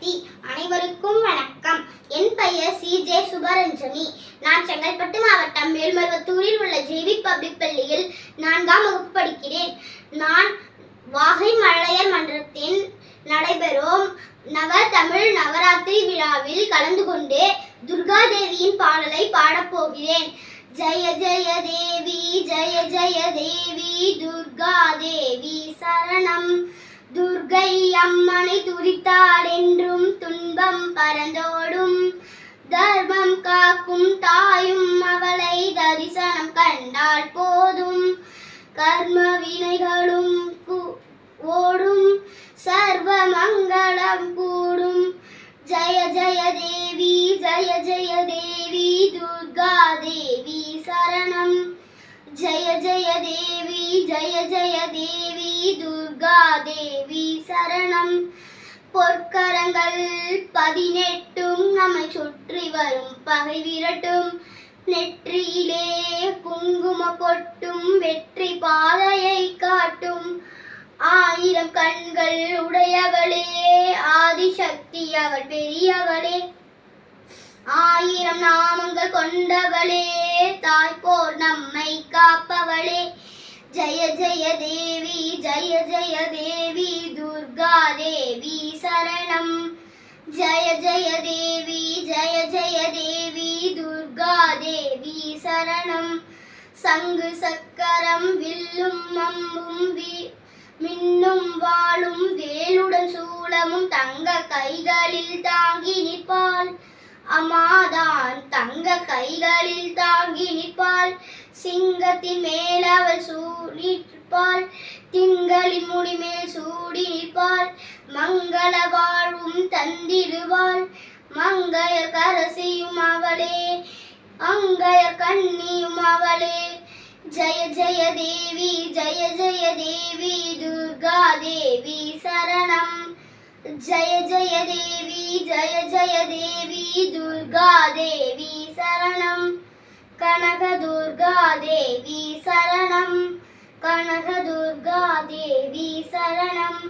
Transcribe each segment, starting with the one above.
சக்தி அனைவருக்கும் வணக்கம். என் பெயர் சி. ஜே. சுபரஞ்சனி. நான் செங்கல்பட்டு மாவட்டம் மேல்மருவத்தூரில் உள்ள ஜேவி பப்ளிக் பள்ளியில் நான்காம் வகுப்பு படிக்கிறேன். நான் வாகை மழையர் மன்றத்தின் நடைபெறும் நவ தமிழ் நவராத்திரி விழாவில் கலந்து கொண்டு துர்கா தேவியின் பாடலை பாடப்போகிறேன் ஜெய ஜெய தேவி ஜெய ஜெய தேவி துர்கா தேவி சரணம். துர்கை அம்மனை துரித்தாள் என்றும் துன்பம் பரந்தோடும் தர்மம் காக்கும் தாயும் அவளை தரிசனம் கண்டால் போதும். கர்ம வினைகளும் ஓடும் சர்வ மங்களம் கூடும். ஜய ஜய தேவி ஜய ஜய தேவி துர்கா தேவி சரணம். ஜய ஜய தேவி ஜய ஜய தேவி துர்கா தேவி சரணம். பொற்கரங்கள் பதினெட்டும் நம்மை சுற்றி வரும் பகை விரட்டும். நெற்றியிலே குங்கும பொட்டும் வெற்றி பாதையை காட்டும். ஆயிரம் கண்கள் உடையவளே ஆதிசக்தி அவள் பெரியவளே. ஆயிரம் நாமங்கள் கொண்டவளே தாய் போர் நம்மை காப்பவளே. ஜய ஜய தேவி ஜய ஜய தேவி துர்கா தேவி சரணம் ஜய ஜய தேவி ஜய ஜய தேவி துர்கா தேவி சரணம் சங்கு சக்கரம் வில்லும் அம்பும் மின்னும் வாழும் வேலுடன் சூளமும் தங்க கைகளில் தாங்கி நிற்பாள். அம்மாதான் தங்க கைகளில் தாங்கி நிற்பாள். சிங்கத்தின் மேல் அவள் சூடி நிற்பாள். திங்களின் முடிமேல் சூடி நிற்பாள். மங்கள வாழ்வும் தந்திடுவாள். மங்கைய கரசியும் அவளே அங்கைய கண்ணியும் அவளே. ஜய ஜய தேவி ஜய ஜய தேவி துர்கா தேவி சரணம். ஜய ஜய தேவி ஜய ஜய தேவி துர்கா தேவி சரணம் கனக துர்கா தேவி சரணம் கனக துர்கா தேவி சரணம்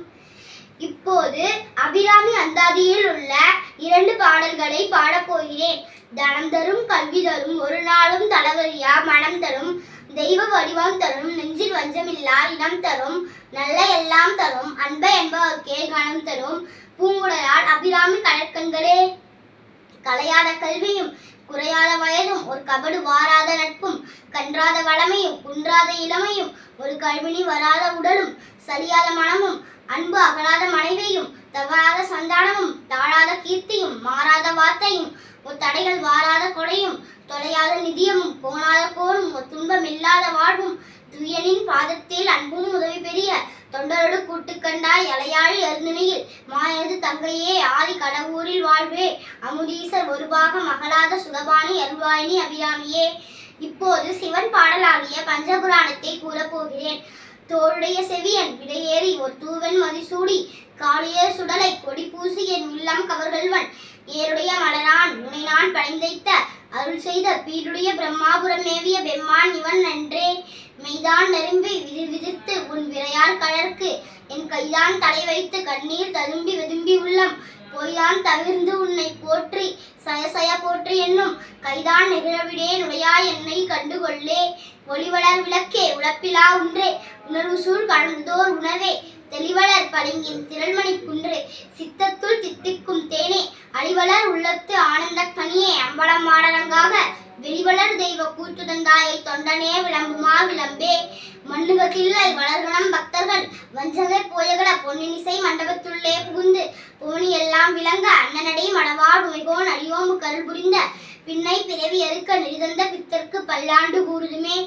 இப்போது அபிராமி அந்தாதியில் உள்ள இரண்டு பாடல்களை பாடப்போகிறேன் தனம் தரும் கல்வி தரும் ஒரு நாளும் தளவரியா மனம் தரும் தெய்வ வடிவம் தரும் நெஞ்சில் வஞ்சமில்லா இனம் தரும் நல்ல எல்லாம் தரும் அன்ப என்பவர்க்கே கணம் தரும். பூங்குடலால் அபிராமி கடற்கண்களே கலையாத கல்வியும் குறையாத வயதும் ஒரு கபடு வாராத நட்பும் கன்றாத வளமையும் குன்றாத இளமையும் ஒரு கழுவினி வராத உடலும் சரியாத மனமும் அன்பு அகலாத மனைவியும் தவறாத சந்தானமும் தாழாத கீர்த்தியும் மாறாத வார்த்தையும் ஒரு தடைகள் வாராத கொடையும் தொலையாத நிதியமும் போனாத கோரும் ஒரு துன்பம் இல்லாத வாழ்வும் துயனின் பாதத்தில் அன்பும் உதவி பெரிய தொண்டரோடு கூட்டு கண்டாய் அலையாழி அருந்துணையில். மாயது தங்கையே ஆதி கடவுரில் வாழ்வே அமுதீசர் ஒரு பாகம் மகளாத சுகபாணி அருள்வாயினி அபிராமியே. இப்போது சிவன் பாடலாகிய பஞ்சபுராணத்தை கூறப்போகிறேன் தோளுடைய செவியன் விடையேறி ஒரு தூவன் மதிசூடி காளிய சுடலை கொடி பூசி என் உள்ளம் கவர்கள்வன். ஏருடைய மலரான் உனை நான் பணிந்தைத்த அருள் செய்த பீருடைய பிரம்மாபுரம் மேவிய பெம்மான் இவன் நன்றே. மெய்தான் நெரும்பி விதி விதிர்த்து உன் விரையார் கழற்கு. என் கைதான் தலை வைத்து கண்ணீர் ததும்பி வெதும்பி உள்ளம். பொய்தான் தவிர்ந்து உன்னை போற்றி சயசய போற்றி என்னும். கைதான் நெகிழவிடேன் நுழையா என்னை கண்டுகொள்ளே. ஒளிவளர் விளக்கே உழப்பிலா ஒன்றே. உணர்வு சூழ் கலந்தோர் உணவே தெளிவளர் பளிங்கின் திரள்மணி குன்று சித்தத்துள் தித்திக்கும் தேனே. அழிவளர் உள்ளத்து ஆனந்த கனியே. அம்பலம் மாடலங்காக வெளிவளர் தெய்வ கூத்துதந்தாயை தொண்டனே விளம்புமா விளம்பே. மண்ணுகத்தில்லை வளர்கணம் பக்தர்கள் வஞ்சகர் போயகல பொன்னினிசை மண்டபத்துள்ளே புகுந்து. போனி எல்லாம் விளங்க அண்ணனடை மடவாள் உமைகோன் அடியோமு கருள் புரிந்த பின்னை பிறவி அறுக்க நெறிதந்த பித்தர்க்கு பல்லாண்டு கூறுதுமே.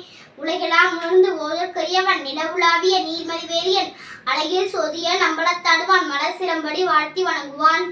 உலகெல்லாம் உணர்ந்து ஓதற்கரியவன் நிலவுலாவிய நீர்மறிவேலியன். அழகில் சோதிய நம்பளத்தாடுவான் மலர் வாழ்த்தி வணங்குவான்.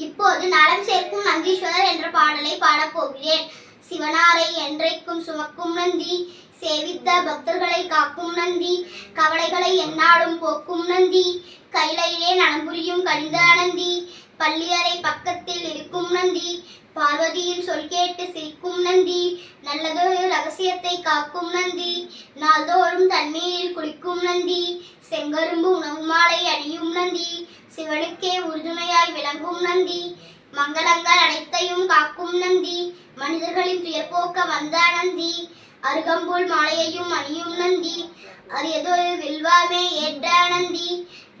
இப்போது நலம் சேர்க்கும் நந்தீஸ்வரர் என்ற பாடலை பாடப்போகிறேன் சிவனாரை என்றைக்கும் சுமக்கும் நந்தி சேவித்த பக்தர்களை காக்கும் நந்தி கவலைகளை எந்நாளும் போக்கும் நந்தி கைலையிலே நலம்புரியும் கழிந்த நந்தி பள்ளியறை பக்கத்தில் இருக்கும் நந்தி பார்வதியின் சொல் கேட்டு சிரிக்கும் நந்தி நல்லதொரு ரகசியத்தை காக்கும் நந்தி நாள்தோறும் தண்ணீரில் குளிக்கும் நந்தி செங்கரும்பு உணவு மாலை அணியும் நந்தி சிவனுக்கே உறுதுணையாய் விளங்கும் நந்தி மங்களங்கள் அனைத்தையும் காக்கும் நந்தி மனிதர்களின் துயர் போக்க வந்த நந்தி அருகம்புல் மாலையையும் அணியும் நந்தி அரியதொரு வில்வாமே ஏற்ற நந்தி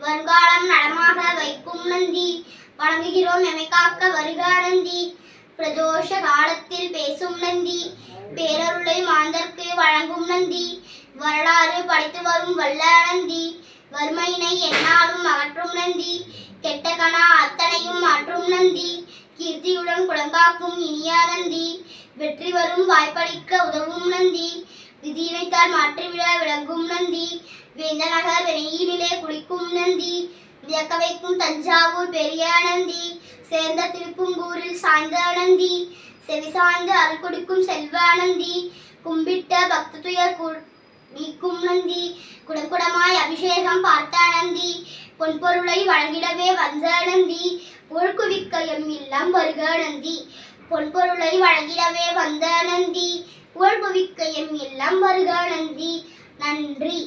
வருங்காலம் நலமாக வைக்கும் நந்தி வணங்குகிறோம் எமை காக்க வருக நந்தி பிரதோஷ காலத்தில் பேசும் நந்தி பேரருளை மாந்தர்க்கு வழங்கும் நந்தி வரலாறு படித்து வரும் வல்ல நந்தி வறுமையினை என்னாலும் அகற்றும் நந்தி கெட்ட கணா அத்தனையும் மாற்றும் நந்தி கீர்த்தியுடன் குளங்காக்கும் இனிய நந்தி வெற்றி வரும் வாய்ப்பளிக்க உதவும் நந்தி விதியினைத்தால் மாற்றிவிட விளங்கும் நந்தி வேந்தநகர் வெளியிலே குளிக்கும் நந்தி வியக்க வைக்கும் தஞ்சாவூர் பெரிய நந்தி சேர்ந்த திருப்புங்கூரில் சாய்ந்த அனந்தி செவி சாய்ந்து அல் கொடுக்கும் செல்வ அனந்தி கும்பிட்ட பக்த துயர் நீக்கும் நந்தி குடங்குடமாய் அபிஷேகம் பார்த்த அனந்தி பொன்பொருளை வழங்கிடவே வந்த அனந்தி பொழுக்குவிக்க எம் இல்லம் வருக அனந்தி பொன்பொருளை வழங்கிடவே வந்த அனந்தி புகழ்புவிக்க எம் இல்லம் வருக அனந்தி நன்றி.